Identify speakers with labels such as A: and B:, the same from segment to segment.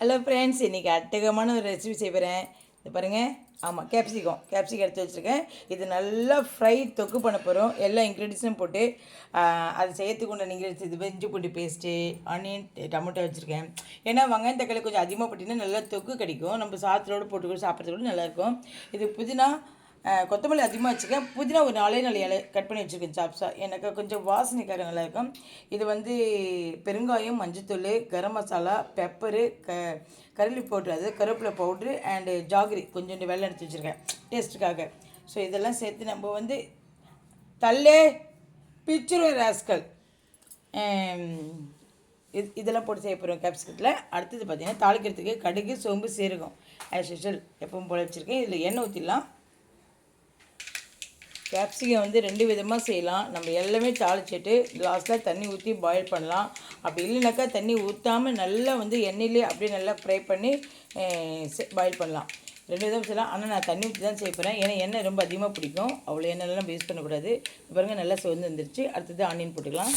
A: Hello friends இன்றைக்கி அட்டகமான ஒரு recipe செய்கிறேன் இது பாருங்கள் ஆமாம் கேப்சிகம் கேப்சிகம் எடுத்து வச்சுருக்கேன். இது நல்லா ஃப்ரை தொக்கு பண்ண போகிறோம் எல்லா இன்க்ரீடியன்ஸும் போட்டு அது செய்யறதுக்கு உண்டான இன்க்ரீடியன்ஸ் இது வெஞ்சு பூண்டு பேஸ்ட்டு ஆனியன் டமோட்டோ வச்சுருக்கேன். ஏன்னா வெங்காயம் தக்காளி கொஞ்சம் அதிகமாக போட்டிங்கன்னா நல்லா தொக்கு கிடைக்கும். நம்ம சாத்திரோடு போட்டு கூட சாப்பிட்றது கூட நல்லாயிருக்கும் இது புதினா கொத்தமல்லி அதிகமாக வச்சுருக்கேன். புதினா ஒரு நாலே நாலு இலை கட் பண்ணி வச்சுருக்கேன் சாப்ஸாக எனக்கு கொஞ்சம் வாசனைக்காக நல்லாயிருக்கும் இது வந்து பெருங்காயம் மஞ்சத்தூள் கரம் மசாலா பெப்பரு க கருளி பவுட்ரு அது கருவேப்பிலை பவுட்ரு அண்டு ஜாகிரி கொஞ்சோண்டு வெள்ளம் எடுத்து வச்சுருக்கேன். டேஸ்ட்டுக்காக ஸோ இதெல்லாம் சேர்த்து நம்ம வந்து தள்ளே பிச்சுரு ராஸ்கல் இது இதெல்லாம் போட்டு செய்ய போகிறோம் கேப்சிகத்தில் அடுத்தது பார்த்திங்கன்னா தாளிக்கிறதுக்கு கடுகு சோம்பு சீரகம் ஆஸ் யூஷுவல் எப்பவும் போல வச்சுருக்கேன். இதில் எண்ணெய் ஊற்றிடலாம் கேப்சிகம் வந்து ரெண்டு விதமாக செய்யலாம். நம்ம எல்லாமே தாளிச்சிட்டு லாஸ்ட்டில் தண்ணி ஊற்றி பாயில் பண்ணலாம். அப்படி இல்லைனாக்கா தண்ணி ஊற்றாமல் நல்லா வந்து எண்ணெயிலே அப்படியே நல்லா ஃப்ரை பண்ணி பாயில் பண்ணலாம். ரெண்டு விதம் செய்யலாம். ஆனால் நான் தண்ணி ஊற்றி தான் செய்ய போகிறேன் ஏன்னா எண்ணெய் ரொம்ப அதிகமாக பிடிக்கும். அவ்வளோ எண்ணெய்லாம் வேஸ்ட் பண்ணக்கூடாது. இப்ப பாருங்க நல்லா சிவந்து வந்துருச்சு. அடுத்தது ஆனியன் போட்டுக்கலாம்.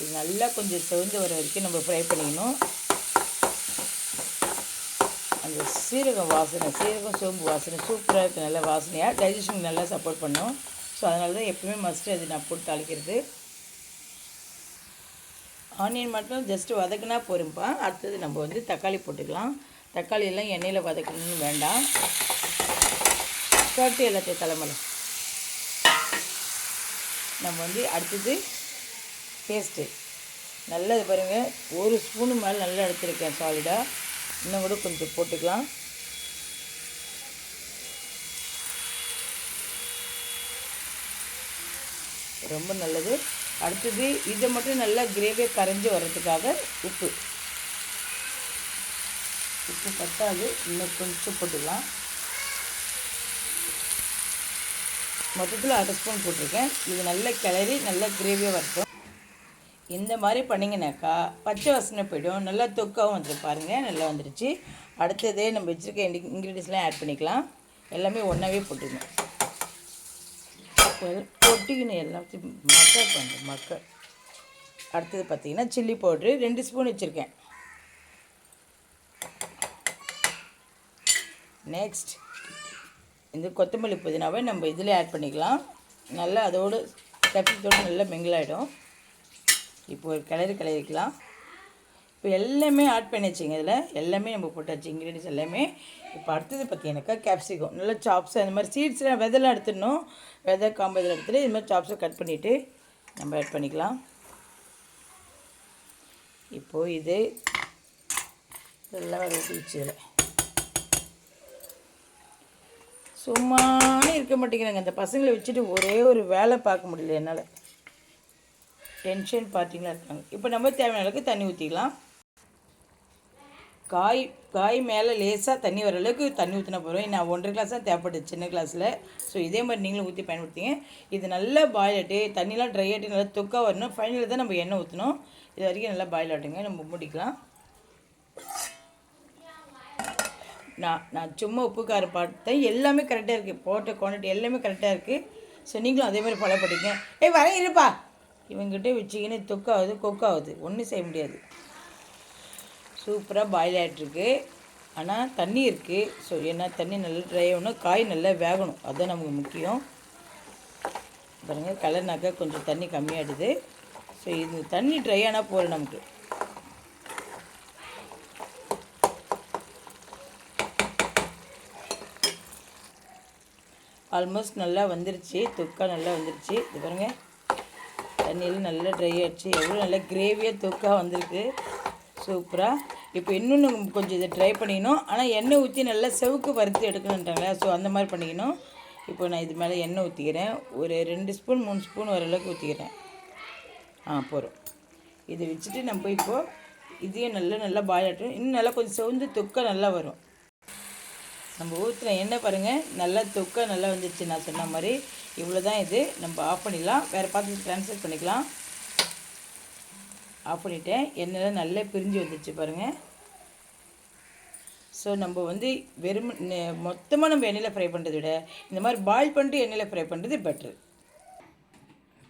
A: இது நல்லா கொஞ்சம் சிவந்து வர வரைக்கும் நம்ம ஃப்ரை பண்ணிக்கணும். அந்த சீரகம் வாசனை சீரகம் சோம்பு வாசனை சூப்பராக இருக்குது நல்ல வாசனையாக டைஜஷனுக்கு நல்லா சப்போர்ட் பண்ணும். ஸோ அதனால தான் எப்பவுமே மஸ்ட்டு அது நான் போட்டு தாளிக்கிறது. ஆனியன் மட்டும் ஜஸ்ட்டு வதக்குனா போரும்பா அடுத்தது நம்ம வந்து தக்காளி போட்டுக்கலாம். தக்காளி எல்லாம் எண்ணெயில் வதக்கணும்னு வேண்டாம். கட்டு எல்லாத்தையும் தலைமலை நம்ம வந்து அடுத்தது பேஸ்ட்டு நல்லது பாருங்கள் ஒரு ஸ்பூனு மேலே நல்லா எடுத்துருக்கேன் சாலிடாக இன்னும் கூட கொஞ்சம் போட்டுக்கலாம். ரொம்ப நல்லது. அடுத்தது இதை மட்டும் நல்லா கிரேவியாக கரைஞ்சி வர்றதுக்காக உப்பு. உப்பு பத்தாது இன்னும் கொஞ்சம் போட்டுக்கலாம். மொத்தத்தில் அரை ஸ்பூன் போட்டிருக்கேன். இது நல்ல கிளறி நல்லா கிரேவியாக வரட்டும். இந்த மாதிரி பண்ணிங்கனாக்கா பச்சை வாசனை போயிடும். நல்லா தொக்காவும் வந்துடும் பாருங்கள் நல்லா வந்துடுச்சு அடுத்தது நம்ம வச்சுருக்க இன்க்ரீடியன்ஸ்லாம் ஆட் பண்ணிக்கலாம். எல்லாமே ஒன்றாவே போட்டுக்கணும். பொட்டிக்கணும் எல்லாத்தையும் மக்கள் பண்ணுறேன் மக்கள் அடுத்தது பார்த்திங்கன்னா சில்லி பவுட்ரு ரெண்டு ஸ்பூன் வச்சுருக்கேன். நெக்ஸ்ட் இந்த கொத்தமல்லி புதினாவை நம்ம இதில் ஆட் பண்ணிக்கலாம். நல்லா அதோடு கட்டித்தோடு நல்லா மிங்கிளாயிடும் இப்போ ஒரு கிளறி கிளறிக்கலாம். இப்போ எல்லாமே ஆட் பண்ணி வச்சுங்க இதில். எல்லாமே நம்ம போட்டாச்சு இன்க்ரீடியன்ஸ் எல்லாமே. இப்போ அடுத்தது பார்த்தீங்கன்னாக்கா கேப்சிகம் நல்லா சாப்ஸ் அந்த மாதிரி சீட்ஸ்லாம் விதெல்லாம் எடுத்துடணும். விதை காம்பு இதில் எடுத்துகிட்டு இது மாதிரி சாப்ஸை கட் பண்ணிவிட்டு நம்ம ஆட் பண்ணிக்கலாம். இப்போது இது இதெல்லாம் வர ஊற்றிச்சு சும்மானே இருக்க மாட்டேங்கிறாங்க. இந்த பசங்களை வச்சுட்டு ஒரே ஒரு வேலை பார்க்க முடியல என்னால். டென்ஷன் பார்ட்டிங்களா இருக்காங்க. இப்போ நம்ம தேவையான அளவுக்கு தண்ணி ஊற்றிக்கலாம் காய் காய் மேலே லேசாக தண்ணி வர அளவுக்கு தண்ணி ஊற்றினா போகிறோம் நான் ஒன்றரை கிளாஸ் தான் தேவைப்படுது சின்ன கிளாஸில் ஸோ இதே மாதிரி நீங்களும் ஊற்றி பயன்படுத்திங்க. இது நல்லா பாயில் ஆகிட்டு தண்ணிலாம் ட்ரை ஆகிட்டு நல்லா தொக்காக வரணும். ஃபைனலில் தான் நம்ம எண்ணெய் ஊற்றணும் இது வரைக்கும் நல்லா பாயில் ஆட்டுங்க நம்ம மூடிக்கலாம். நான் நான் சும்மா உப்பு காரம் பார்த்தேன் எல்லாமே கரெக்டாக இருக்குது போட்ட குவான்டிட்டி எல்லாமே கரெக்டாக இருக்குது ஸோ நீங்களும் அதே மாதிரி ஃபாலோ பண்ணிக்கங்க. ஏய் வரேன் இருப்பா. இவங்ககிட்ட வச்சிக்கின்னு தொக்காகுது கொக்காகுது ஒன்றும் செய்ய முடியாது. சூப்பராக பாயில் ஆகிட்டுருக்கு ஆனால் தண்ணி இருக்குது ஸோ ஏன்னா தண்ணி நல்லா ட்ரை ஆகணும். காய் நல்லா வேகணும். அதுதான் நமக்கு முக்கியம். பாருங்கள் கலர்னாக்கா கொஞ்சம் தண்ணி கம்மியாகிடுது ஸோ இது தண்ணி ட்ரை ஆனால் போதும் நமக்கு. ஆல்மோஸ்ட் நல்லா வந்துருச்சு. துக்கா நல்லா வந்துருச்சு. இது பாருங்கள் தண்ணியில் நல்லா ட்ரை ஆகிடுச்சு எவ்வளோ நல்லா கிரேவியாக தொக்காக வந்திருக்கு. சூப்பராக இப்போ இன்னும் கொஞ்சம் இதை ட்ரை பண்ணிக்கணும். ஆனால் எண்ணெய் ஊற்றி நல்லா செவுக்கு வறுத்து எடுக்கணுன்றாங்களே ஸோ அந்த மாதிரி பண்ணிக்கணும். இப்போ நான் இது மேலே எண்ணெய் ஊற்றிக்கிறேன் ஒரு ரெண்டு ஸ்பூன் மூணு ஸ்பூன் ஓரளவுக்கு ஊற்றிக்கிறேன் ஆ போகிறோம் இதை வச்சுட்டு நம்ம இப்போது இதையும் நல்லா நல்லா பாயில் ஆட்டும் இன்னும் நல்லா கொஞ்சம் செவந்து தொக்க நல்லா வரும். நம்ம ஊற்றுன எண்ணெய் பாருங்கள் நல்லா தொக்க நல்லா வந்துடுச்சு நான் சொன்ன மாதிரி. இவ்வளோ தான் இது. நம்ம ஆஃப் பண்ணிடலாம். வேறு பார்த்து ட்ரான்ஸ்ஃபர் பண்ணிக்கலாம். ஆஃப் பண்ணிட்டேன். எண்ணெய்லாம் நல்லா பிரிஞ்சு வந்துடுச்சு பாருங்கள் ஸோ நம்ம வந்து வெறும் மொத்தமாக நம்ம எண்ணெயில் ஃப்ரை பண்ணுறதை விட இந்த மாதிரி பாயில் பண்ணிட்டு எண்ணெயில் ஃப்ரை பண்ணுறது பெட்ரு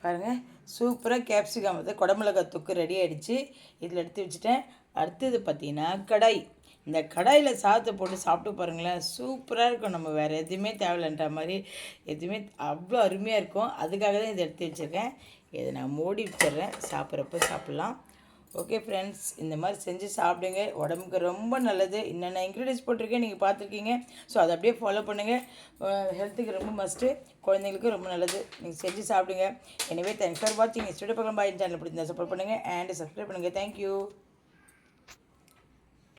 A: பாருங்கள் சூப்பராக கேப்சிகம் வந்து குடமிளகாய் தொக்கு ரெடி ஆகிடுச்சு இதில் எடுத்து வச்சுட்டேன். அடுத்தது பார்த்திங்கன்னா கடாய். இந்த கடாயில் சாதத்தை போட்டு சாப்பிட்டு பாருங்களேன். சூப்பராக இருக்கும். நம்ம வேறு எதுவுமே தேவையில்லைன்ற மாதிரி எதுவுமே அவ்வளோ அருமையாக இருக்கும். அதுக்காக தான் இதை எடுத்து வச்சுருக்கேன். இதை நான் மூடி வச்சிடுறேன். சாப்பிட்றப்ப சாப்பிட்லாம். ஓகே ஃப்ரெண்ட்ஸ் இந்த மாதிரி செஞ்சு சாப்பிடுங்க. உடம்புக்கு ரொம்ப நல்லது. என்னென்ன இன்க்ரீடியன்ஸ் போட்டிருக்கேன் நீங்கள் பார்த்துருக்கீங்க. ஸோ அதை அப்படியே ஃபாலோ பண்ணுங்கள் ஹெல்த்துக்கு ரொம்ப மஸ்ட்டு குழந்தைங்களுக்கும் ரொம்ப நல்லது. நீங்கள் செஞ்சு சாப்பிடுங்க. எனவே தேங்க்ஸ் ஃபார் வாட்சிங் ஸ்டூடியோ பக்கம் பாய் சேனல் பிடிச்சிருந்தா சப்போர்ட் பண்ணுங்கள் அண்ட் சப்ஸ்கிரைப் பண்ணுங்கள் தேங்க்யூ